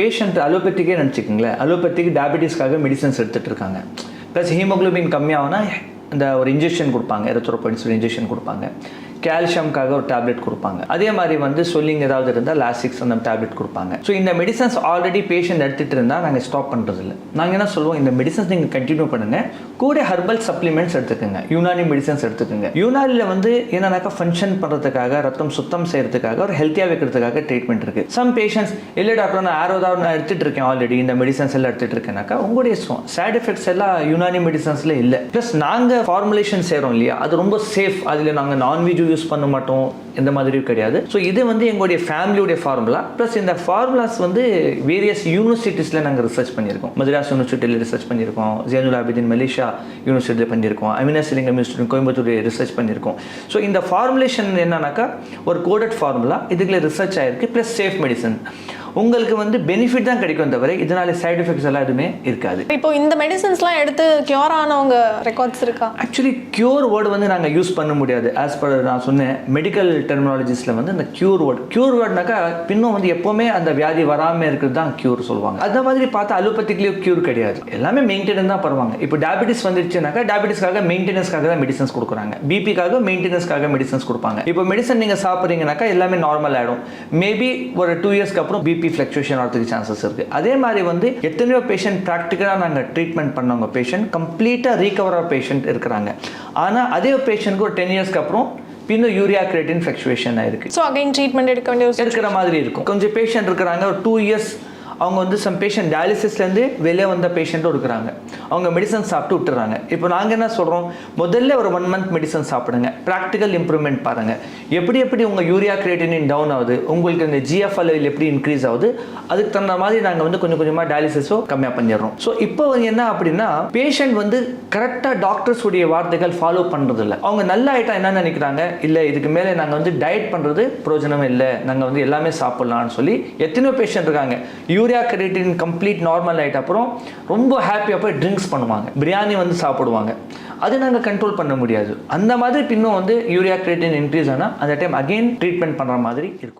Patient அலோபத்திக்கே நினச்சிக்கோங்களேன். அலோபதிக்கு டயபெட்டிஸ்க்காக medicines எடுத்துகிட்டு இருக்காங்க. Plus haemoglobin கம்மியாகனா இந்த ஒரு இன்ஜெக்ஷன் கொடுப்பாங்க எரத்ரோபாயின்ஸ் ஒரு இன்ஜெக்ஷன் கொடுப்பாங்க. கால்சியம்காக ஒரு டேப்லெட் கொடுப்பாங்க. அதே மாதிரி வந்து சொல்லிங் ஏதாவது இருந்தால் லாசிக்ஸ் அந்த டேப்லெட் கொடுப்பாங்க. ஸோ இந்த மெடிசன்ஸ் ஆல்ரெடி பேஷண்ட் எடுத்துகிட்டு இருந்தால் நாங்கள் ஸ்டாப் பண்ணுறது இல்லை நாங்கள் என்ன சொல்லுவோம்? இந்த மெடிசன்ஸ் நீங்கள் கண்டினியூ பண்ணுங்கள் கூட ஹெர்பல் சப்ளிமெண்ட்ஸ் எடுத்துக்கோங்க. யூனானி மெடிசன்ஸ் எடுத்துக்கோங்க. யூனானியில் வந்து என்னன்னாக்கா ஃபங்க்ஷன் பண்ணுறதுக்காக ரத்தம் சுத்தம் செய்கிறதுக்காக ஒரு ஹெல்த்தியாக வைக்கிறதுக்காக ட்ரீட்மெண்ட் இருக்குது சம் பேஷண்ட்ஸ் இல்லை டாக்டர் நான் ஆரோ நான் எடுத்துகிட்டு இருக்கேன் ஆல்ரெடி இந்த மெடிசன்ஸ் எல்லாம் எடுத்துகிட்டு இருக்கேனாக்கா உங்களுடைய இஷ்டம் சைடு எஃபெக்ட்ஸ் எல்லாம் யூனானி மெடிசன்ஸில் இல்லை. ப்ளஸ் நாங்கள் ஃபார்முலேஷன் செய்கிறோம் இல்லையா? அது ரொம்ப சேஃப் அதில் நாங்கள் நான்வெஜ் யூஸ் யூஸ் பண்ண மாட்டோம் இந்த மாதிரியும் கிடையாது. ஸோ இது வந்து எங்களுடைய ஃபேமிலியுடைய ஃபார்முலா ப்ளஸ் இந்த ஃபார்முலாஸ் வந்து வேரியஸ் யூனிவர்சிட்டிஸில் நாங்கள் ரிசர்ச் பண்ணியிருக்கோம். மதுராஸ் யூனிவர்சிட்டியில் ரிசர்ச் பண்ணியிருக்கோம். ஜெயனுல் ஆபிதின் மலேசியா யூனிவர்சிட்டியில் பண்ணியிருக்கோம். அமினாசிலிங்கம் யூனிவர்சிட்டி கோயம்புத்தூர் ரிசர்ச் பண்ணியிருக்கோம். ஸோ இந்த ஃபார்முலேஷன் என்னன்னாக்கா ஒரு கோடட் ஃபார்முலா இதுக்குள்ள ரிசர்ச் ஆயிருக்கு. ப்ளஸ் சேஃப் மெடிசன் உங்களுக்கு வந்து பெனிஃபிட் தான் கிடைக்கும் தவிர இதனால சைடு எஃபெக்ட்ஸ் எல்லாம் எதுவுமே இருக்காது. இப்போ இந்த மெடிசன்ஸ்லாம் எடுத்து கியூர் ஆனவங்க ரெக்கார்ட்ஸ் இருக்கா? ஆக்சுவலி க்யூர் வேர்டு வந்து நாங்கள் யூஸ் பண்ண முடியாது. ஆஸ் பர் நான் சொன்னேன் மெடிக்கல் டெர்மினாலஜிஸில் வந்து இந்த க்யூர் வேர்டு க்யூர் வேர்டுனாக்கா பின்னும் வந்து எப்போவுமே அந்த வியாதி வராமல் இருக்கிறது தான் க்யூர் சொல்லுவாங்க. அந்த மாதிரி பார்த்தா அலோபதிக்லேயும் க்யூர் கிடையாது. எல்லாமே மெயின்டெனன் தான் பண்ணுவாங்க. இப்போ டயபிட்டிஸ் வந்துருச்சுனாக்கா டயபிட்டிஸ்க்காக மெயின்டெனன்ஸ்க்காக தான் மெடிசன்ஸ் கொடுக்குறாங்க. பிபிக்காக மெயின்டெனன்ஸ்க்காக மெடிசன்ஸ் கொடுப்பாங்க. இப்போ மெடிசன் நீங்கள் சாப்பிட்றீங்கனாக்கா எல்லாமே நார்மல் ஆகிடும் மேபி ஒரு டூ இயர்ஸ்க்கு அப்புறம் பிபி ஃப்ளக்சுவேஷன் வரதுக்கு சான்சஸ் இருக்குது அதே மாதிரி வந்து எத்தனையோ பேஷண்ட் ப்ராக்டிக்கலாக நாங்கள் ட்ரீட்மெண்ட் பண்ணவங்க பேஷண்ட் கம்ப்ளீட்டாக ரீகவர் ஆஃப் பேஷண்ட் இருக்கிறாங்க. ஆனால் அதே பேஷண்ட்க்கு ஒரு டென் இயர்ஸ்க்கு அப்புறம் பின்னும் யூரியா கிரேட்டின் ஃப்ளக்சுவேஷன் ஆயிருக்கு ஸோ அகைன் ட்ரீட்மெண்ட் எடுக்க வேண்டிய இருக்கிற மாதிரி இருக்கும். கொஞ்சம் பேஷண்ட் இருக்கிறாங்க ஒரு டூ இயர்ஸ் அவங்க வந்து சம் பேஷண்ட் டயாலிசிஸ்லேருந்து வெளியே வந்த பேஷண்ட்டும் இருக்கிறாங்க. அவங்க மெடிசன் சாப்பிட்டு விட்டுறாங்க. இப்போ நாங்கள் என்ன சொல்கிறோம் முதல்ல ஒரு ஒன் மந்த் மெடிசன் சாப்பிடுங்க. ப்ராக்டிக்கல் இம்ப்ரூவ்மெண்ட் பாருங்கள் எப்படி எப்படி உங்கள் யூரியா கிரியேட்டினின் டவுன் ஆகுது? உங்களுக்கு இந்த ஜிஎஃப் லெவல் எப்படி இன்க்ரீஸ் ஆகுது? அதுக்கு தகுந்த மாதிரி நாங்கள் வந்து கொஞ்சம் கொஞ்சமாக டயாலிசிஸோ கம்மியாக பண்ணிடுறோம். ஸோ இப்போ வந்து என்ன அப்படின்னா பேஷண்ட் வந்து கரெக்டாக டாக்டர்ஸ் உடைய வார்த்தைகள் ஃபாலோ பண்ணுறதில்ல அவங்க நல்ல ஆகிட்டா என்ன நினைக்கிறாங்க? இல்லை இதுக்கு மேலே நாங்கள் வந்து டயட் பண்ணுறது பிரயோஜனம் இல்லை. நாங்கள் வந்து எல்லாமே சாப்பிட்லாம்னு சொல்லி எத்தனையோ பேஷண்ட் இருக்காங்க. யூரியா கிரியேட்டின் கம்ப்ளீட் நார்மல் ஆகிட்ட அப்புறம் ரொம்ப ஹாப்பியாக போய் ட்ரிங்க்ஸ் பண்ணுவாங்க. பிரியாணி வந்து சாப்பிடுவாங்க. அது நாங்கள் கண்ட்ரோல் பண்ண முடியாது. அந்த மாதிரி பின்னும் வந்து யூரியா கிரியேட்டின் இன்க்ரீஸ் ஆனால் அந்த டைம் அகெயின் ட்ரீட்மெண்ட் பண்ணுற மாதிரி இருக்கும்.